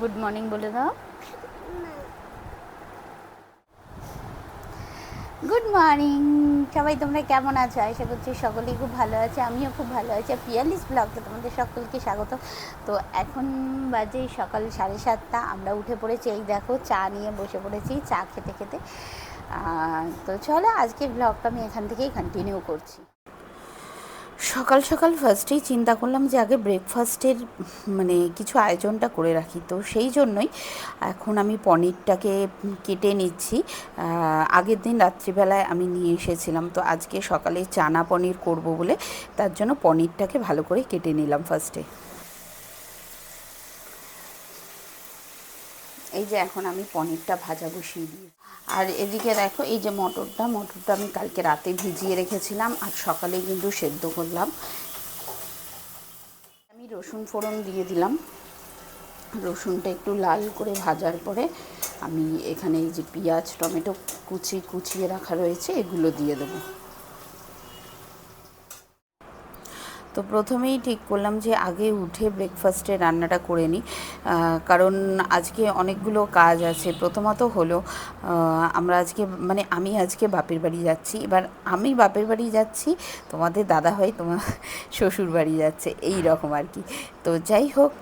Good morning বলে দাও। Good morning. সবাই তোমরা কেমন আছো? আশা করছি সকলেই খুব ভালো আছে, আমিও খুব ভালো আছি। পিয়ালিস ব্লগে তোমাদের সকলকে স্বাগত। তো এখন বাজে সকাল সাড়ে সাতটা, আমরা উঠে পড়েছি। এই দেখো, চা নিয়ে বসে পড়েছি, চা খেতে খেতে। তো চলো আজকে ব্লগটা আমি এখান থেকেই কন্টিনিউ করছি। সকাল সকাল ফার্স্টেই চিন্তা করলাম যে আগে ব্রেকফাস্টের মানে কিছু আয়োজনটা করে রাখি। তো সেই জন্যই এখন আমি পনিরটাকে কেটে নিচ্ছি। আগের দিন রাত্রিবেলায় আমি নিয়ে এসেছিলাম। তো আজকে সকালে চানা পনির করব বলে তার জন্য পনিরটাকে ভালো করে কেটে নিলাম ফার্স্টে এই যে এখন আমি পনিরটা ভাজা বসিয়ে দিই। আর এদিকে দেখো, এই যে মটরটা মটরটা আমি কালকে রাতে ভিজিয়ে রেখেছিলাম আর সকালে কিন্তু সেদ্ধ করলাম। আমি রসুন ফোড়ন দিয়ে দিলাম। রসুনটা একটু লাল করে ভাজার পরে আমি এখানে এই যে পেঁয়াজ, টমেটো কুচি কুচিয়ে রাখা রয়েছে, এগুলো দিয়ে দেবো। তো প্রথমেই ঠিক করলাম যে আগে উঠে ব্রেকফাস্টে রান্নাটা করে নিই। কারণ আজকে অনেকগুলো কাজ আছে। প্রথমত হলো আমরা আজকে মানে আমি আজকে বাপের বাড়ি যাচ্ছি। এবার আমি বাপের বাড়ি যাচ্ছি, তোমাদের দাদা হয় তোমার শ্বশুর বাড়ি যাচ্ছে। এই রকম আর কি। তো যাই হোক,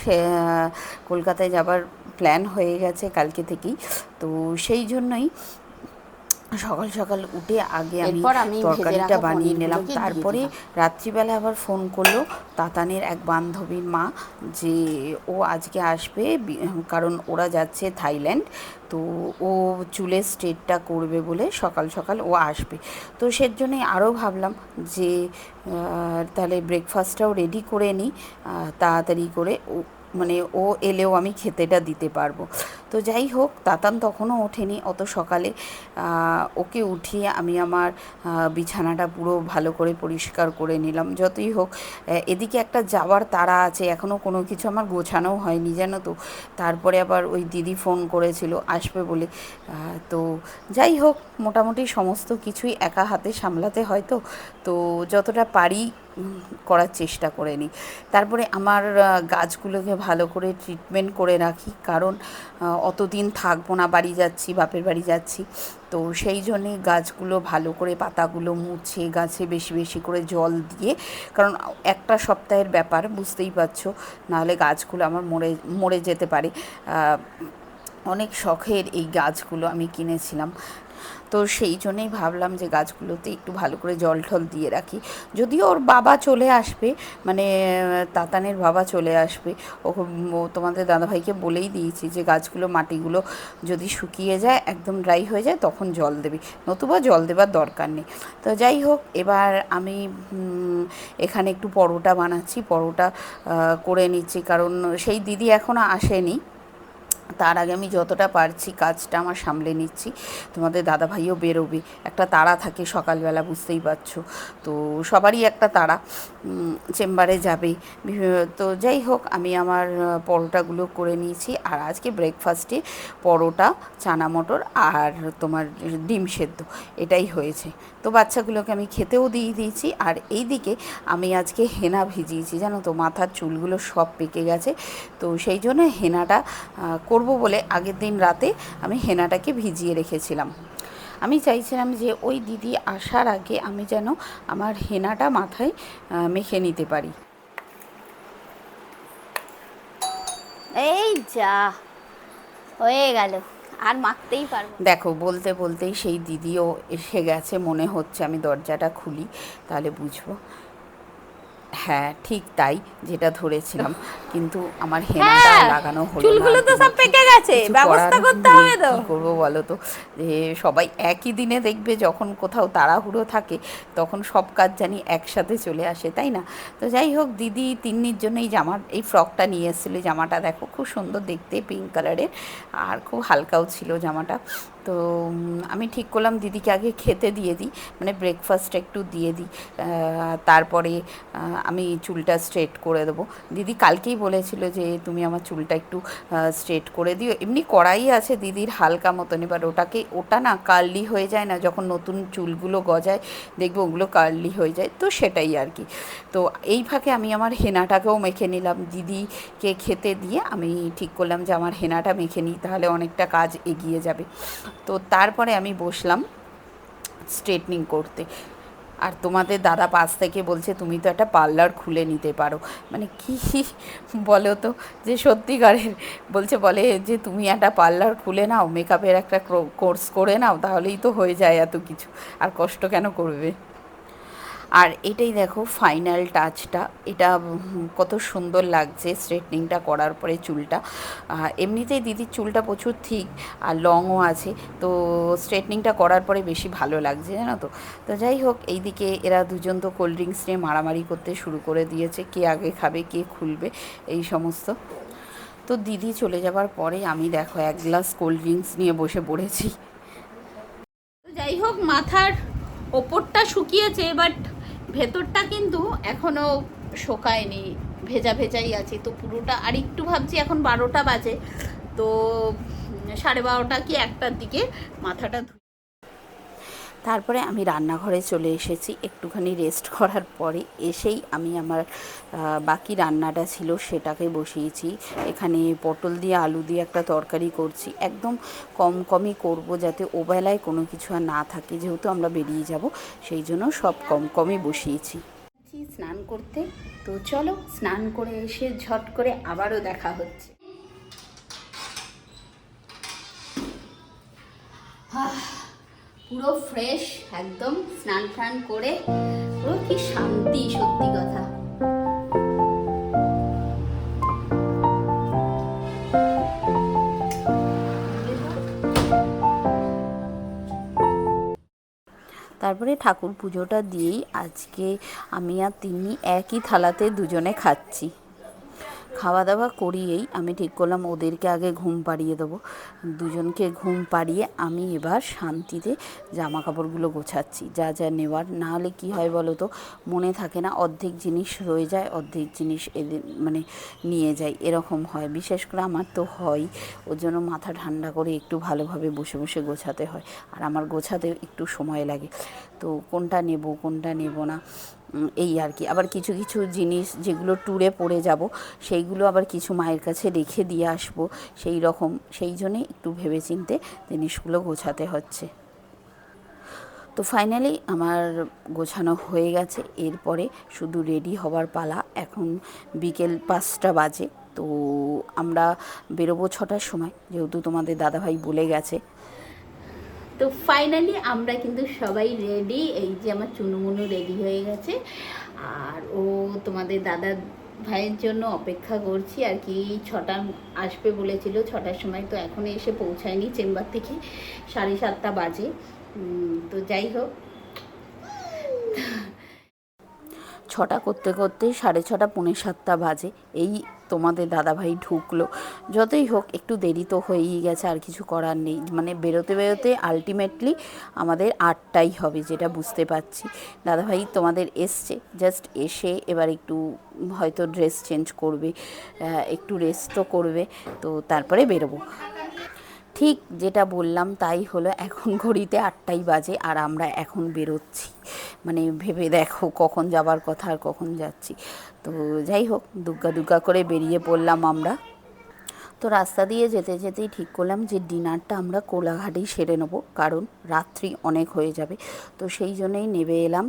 সে কলকাতায় যাবার প্ল্যান হয়ে গেছে কালকে থেকেই। তো সেই জন্যই সকাল সকাল উঠে আগে আমি তরকারিটা বানিয়ে নিলাম। তারপরে রাত্রিবেলা আবার ফোন করল তাতানের এক বান্ধবীর মা যে ও আজকে আসবে কারণ ওরা যাচ্ছে থাইল্যান্ড তো ও চুলের স্ট্রেটটা করবে বলে সকাল সকাল ও আসবে। তো সের জন্যই আরও ভাবলাম যে তাহলে ব্রেকফাস্টটাও রেডি করে নিই তাড়াতাড়ি করে ও মানে ও এলেও আমি খেতেটা দিতে পারব। তো যাই হোক, তাতান তখনও ওঠেনি। অত সকালে ওকে উঠিয়ে আমি আমার বিছানাটা পুরো ভালো করে পরিষ্কার করে নিলাম। যতই হোক এদিকে একটা যাওয়ার তাড়া আছে। এখনও কোনো কিছু আমার গোছানোও হয়নি, জানো তো। তারপরে আবার ওই দিদি ফোন করেছিল, আসবে বলে। তো যাই হোক, মোটামুটি সমস্ত কিছুই একা হাতে সামলাতে হয় তো। তো যতটা পারি করার চেষ্টা করে নিই। তারপরে আমার গাছগুলোকে ভালো করে ট্রিটমেন্ট করে রাখি। কারণ অতদিন থাকব না, বাড়ি যাচ্ছি, বাপের বাড়ি যাচ্ছি। তো সেই জন্যে গাছগুলো ভালো করে পাতাগুলো মুছে, গাছে বেশি বেশি করে জল দিয়ে, কারণ একটা সপ্তাহের ব্যাপার, বুঝতেই পারছ। নাহলে গাছগুলো আমার মরে মরে যেতে পারে। অনেক শখের এই গাছগুলো আমি কিনেছিলাম। তো সেই জন্যেই ভাবলাম যে গাছগুলোতে একটু ভালো করে জল টল দিয়ে রাখি। যদিও ওর বাবা চলে আসবে মানে তাতানের বাবা চলে আসবে, ও ও তোমাদের দাদাভাইকে বলেই দিয়েছি যে গাছগুলো, মাটিগুলো যদি শুকিয়ে যায়, একদম ড্রাই হয়ে যায়, তখন জল দেবে। নতুবা জল দেবার দরকার নেই। তো যাই হোক, এবার আমি এখানে একটু পরোটা বানাচ্ছি। পরোটা করে নিচ্ছি, কারণ সেই দিদি এখনও আসেনি। তার আগে আমি যতটা পারছি কাজটা আমার সামলে নিচ্ছি। তোমাদের দাদাভাইও বেরোবে। একটা তাড়া থাকে সকালবেলা, বুঝতেই পারছ। তো সবারই একটা তাড়া চেম্বারে যাবে। তো যাই হোক, আমি আমার পরোটাগুলো করে নিয়েছি। আর আজকে ব্রেকফাস্টে পরোটা চানা মটর আর তোমার ডিম সেদ্ধ। এটাই হয়েছে। তো বাচ্চাগুলোকে আমি খেতেও দিয়ে দিয়েছি। আর এই দিকে আমি আজকে হেনা ভিজিয়েছি। জানো তো, মাথার চুলগুলো সব পেকে গেছে। তো সেই জন্য হেনাটা করব বলে আগের দিন রাতে আমি হেনাটাকে ভিজিয়ে রেখেছিলাম। আমি চাইছিলাম যে ওই দিদি আসার আগে আমি যেন আমার হেনাটা মাথায় মেখে নিতে পারি। এই যা হয়ে গেল আর মাখতেই পারব দেখো বলতে বলতেই সেই দিদিও এসে গেছে মনে হচ্ছে আমি দরজাটা খুলি তাহলে বুঝব। হ্যাঁ ঠিক তাই যেটা ধরেছিলাম। কিন্তু আমার হেনাটা হ্যাঁ, লাগানো হলো চুলগুলো তো সব পেকে গেছে ব্যবস্থা করতে হবে তো। কি করব বলো তো? যে সবাই একই দিনে দেখবে যখন কোথাও তাড়াহুড়ো থাকে তখন সব কাজ জানি একসাথে চলে আসে তাই না? তো যাই হোক দিদি তিন্নির জন্য এই জামা এই ফ্রকটা নিয়ে এসেছিল। জামাটা দেখো খুব সুন্দর দেখতে পিঙ্ক কালারের। আর খুব হালকাও ছিল জামাটা। তো আমি ঠিক করলাম দিদিকে আগে খেতে দিয়ে দিই মানে ব্রেকফাস্ট একটু দিয়ে দিই। তারপরে আমি চুলটা স্ট্রেট করে দেবো। দিদি কালকেই বলেছিল যে, তুমি আমার চুলটা একটু স্ট্রেট করে দিও। এমনি করাই আছে দিদির হালকা মতন, এবার ওটাকে, ওটা না কার্লি হয়ে যায় না, যখন নতুন চুলগুলো গজায়, দেখব ওগুলো কার্লি হয়ে যায়, তো সেটাই আর কি। তো এই ফাঁকে আমি আমার হেনাটাকেও মেখে নিলাম। দিদিকে খেতে দিয়ে আমি ঠিক করলাম যে, আমার হেনাটা মেখে নিই, তাহলে অনেকটা কাজ এগিয়ে যাবে। তো তারপরে আমি বসলাম স্ট্রেটনিং করতে। আর তোমাদের দাদা পাশ থেকে বলছে, তুমি তো একটা পার্লার খুলে নিতে পারো। মানে কি বলো তো? যে সত্যিকারের বলছে, বলে যে, তুমি একটা পার্লার খুলে নাও মেকআপের একটা কোর্স করে নাও, তাহলেই তো হয়ে যায় এত কিছু। আর কষ্ট কেন করবে? আর এটাই দেখো ফাইনাল টাচটা এটা কত সুন্দর লাগছে স্ট্রেটনিংটা করার পরে চুলটা। এমনিতেই দিদির চুলটা প্রচুর ঠিক আর লংও আছে। তো স্ট্রেটনিংটা করার পরে বেশি ভালো লাগছে, জানো তো? তো যাই হোক, এইদিকে এরা দুজন তো কোল্ড ড্রিঙ্কস নিয়ে মারামারি করতে শুরু করে দিয়েছে। কে আগে খাবে, কে খুলবে, এই সমস্ত। তো দিদি চলে যাবার পরে আমি দেখো এক গ্লাস কোল্ড ড্রিঙ্কস নিয়ে বসে পড়েছি। যাই হোক, মাথার ওপরটা শুকিয়েছে বাট ভেতরটা কিন্তু এখনও শোকায়নি, ভেজা ভেজাই আছে। তো পুরোটা আর একটু ভাবছি, এখন বারোটা বাজে। তো সাড়ে বারোটা কি একটার দিকে মাথাটা তারপরে আমি রান্নাঘরে চলে এসেছি। একটুখানি রেস্ট করার পরে এসেই আমি আমার বাকি রান্নাটা ছিল সেটাকে বসিয়েছি। এখানে পটল দিয়ে, আলু দিয়ে একটা তরকারি করছি। একদম কম কমই করব যাতে ওবেলায় কোনো কিছু আর না থাকে। যেহেতু আমরা বেরিয়ে যাব, সেই জন্য সব কম কমই বসিয়েছি। স্নান করতে। তো চলো স্নান করে এসে ঝট করে আবারও দেখা হচ্ছে। পুরো ফ্রেশ একদম স্নান টান করে, পুরো কি শান্তি, সত্যি কথা। তারপরে ঠাকুর পুজোটা দিয়েই আজকে আমি আর তিনি একই থালাতে দুজনে খাচ্ছি। খাওয়া দাওয়া করিয়েই আমি ঠিক করলাম ওদেরকে আগে ঘুম পাড়িয়ে দেবো। দুজনকে ঘুম পাড়িয়ে আমি এবার শান্তিতে জামা কাপড়গুলো গোছাচ্ছি। যা যা নেওয়ার। না হলে কী হয় বলো তো? মনে থাকে না অর্ধেক জিনিস রয়ে যায়, অর্ধেক জিনিস এদের মানে নিয়ে যায়। এরকম হয়। বিশেষ করে আমার তো হয়। ওর জন্য মাথা ঠান্ডা করে একটু ভালোভাবে বসে বসে গোছাতে হয়। আর আমার গোছাতে একটু সময় লাগে। তো কোনটা নেব কোনটা নেব না? এই আর কি। আবার কিছু কিছু জিনিস যেগুলো ট্যুরে পড়ে যাব, সেইগুলো আবার কিছু মায়ের কাছে রেখে দিয়ে আসব। সেই রকম, সেই জন্যে একটু ভেবেচিন্তে জিনিসগুলো গোছাতে হচ্ছে। তো ফাইনালি আমার গোছানো হয়ে গেছে। এরপরে শুধু রেডি হবার পালা। এখন বিকেল পাঁচটা বাজে। তো আমরা বেরোবো ছটার সময়। যেহেতু তোমাদের দাদাভাই বলে গেছে। তো ফাইনালি আমরা কিন্তু সবাই রেডি এই যে আমার চুনুমুনু রেডি হয়ে গেছে। আর ও তোমাদের দাদা ভাইয়ের জন্য অপেক্ষা করছি, আর কি ছটা আসবে বলেছিল। ছটার সময় তো এখনও এসে পৌঁছায়নি চেম্বার থেকে, সাড়ে সাতটা বাজে। তো যাই হোক। ছটা করতে করতে সাড়ে ছটা, পৌনে সাতটা বাজে। এই তোমাদের দাদাভাই ঢুকলো। যতই হোক, একটু দেরি তো হয়েই গেছে, আর কিছু করার নেই। মানে বেরোতে বেরোতে আলটিমেটলি আমাদের আটটাই হবে, যেটা বুঝতে পারছি। দাদাভাই তোমাদের এসছে জাস্ট এসে এবার একটু হয়তো ড্রেস চেঞ্জ করবে একটু রেস্টও করবে, তো তারপরে বেরোবো। ঠিক যেটা বললাম, তাই হলো এখন ঘড়িতে আটটাই বাজে, আর আমরা এখন বেরোচ্ছি। মানে ভেবে দেখো কখন যাবার কথা আর কখন যাচ্ছি। তো যাই হোক, দুগ্গা দুগ্গা করে বেরিয়ে পড়লাম আমরা। তো রাস্তা দিয়ে যেতে যেতেই ঠিক করলাম যে ডিনারটা আমরা কোলাঘাটেই সেরে নেব, কারণ রাত্রি অনেক হয়ে যাবে। তো সেই জন্যই নেবে এলাম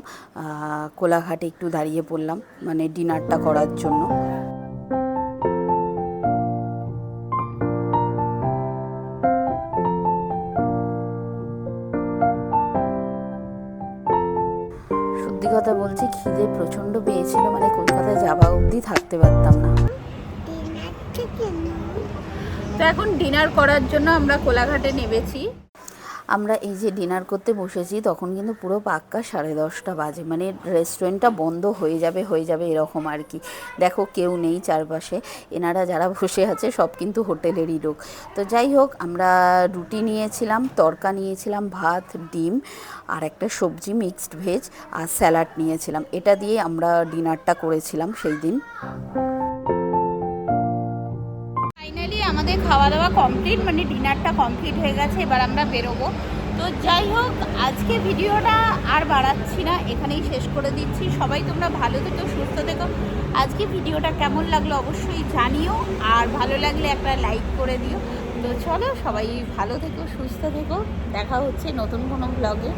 কোলাঘাটে একটু দাঁড়িয়ে পড়লাম মানে ডিনারটা করার জন্য। কথা বলছি খিদে প্রচণ্ড পেয়েছিল মানে কলকাতায় যাওয়া অবধি থাকতে পারতাম না। তো এখন ডিনার করার জন্য আমরা কোলাঘাটে নেমেছি। আমরা এই যে ডিনার করতে বসেছি, তখন কিন্তু পুরো পাক্কা সাড়ে দশটা বাজে। মানে রেস্টুরেন্টটা বন্ধ হয়ে যাবে হয়ে যাবে এরকম আর কি। দেখো কেউ নেই চারপাশে। এনারা যারা বসে আছে, সব কিন্তু হোটেলেরই লোক। তো যাই হোক, আমরা রুটি নিয়েছিলাম, তরকা নিয়েছিলাম, ভাত, ডিম আর একটা সবজি মিক্সড ভেজ আর স্যালাড নিয়েছিলাম। এটা দিয়ে আমরা ডিনারটা করেছিলাম সেই দিন। খাওয়া দাওয়া কমপ্লিট মানে ডিনারটা কমপ্লিট হয়ে গেছে, এবার আমরা বেরোবো। তো যাই হোক, আজকে ভিডিওটা আর বাড়াচ্ছি না, এখানেই শেষ করে দিচ্ছি। সবাই তোমরা ভালো থেকো, সুস্থ থেকো। আজকে ভিডিওটা কেমন লাগল অবশ্যই জানিও, আর ভালো লাগলে একটা লাইক করে দিও। তো চলো, সবাই ভালো থেকো, সুস্থ থেকো। দেখা হচ্ছে নতুন কোনো ব্লগে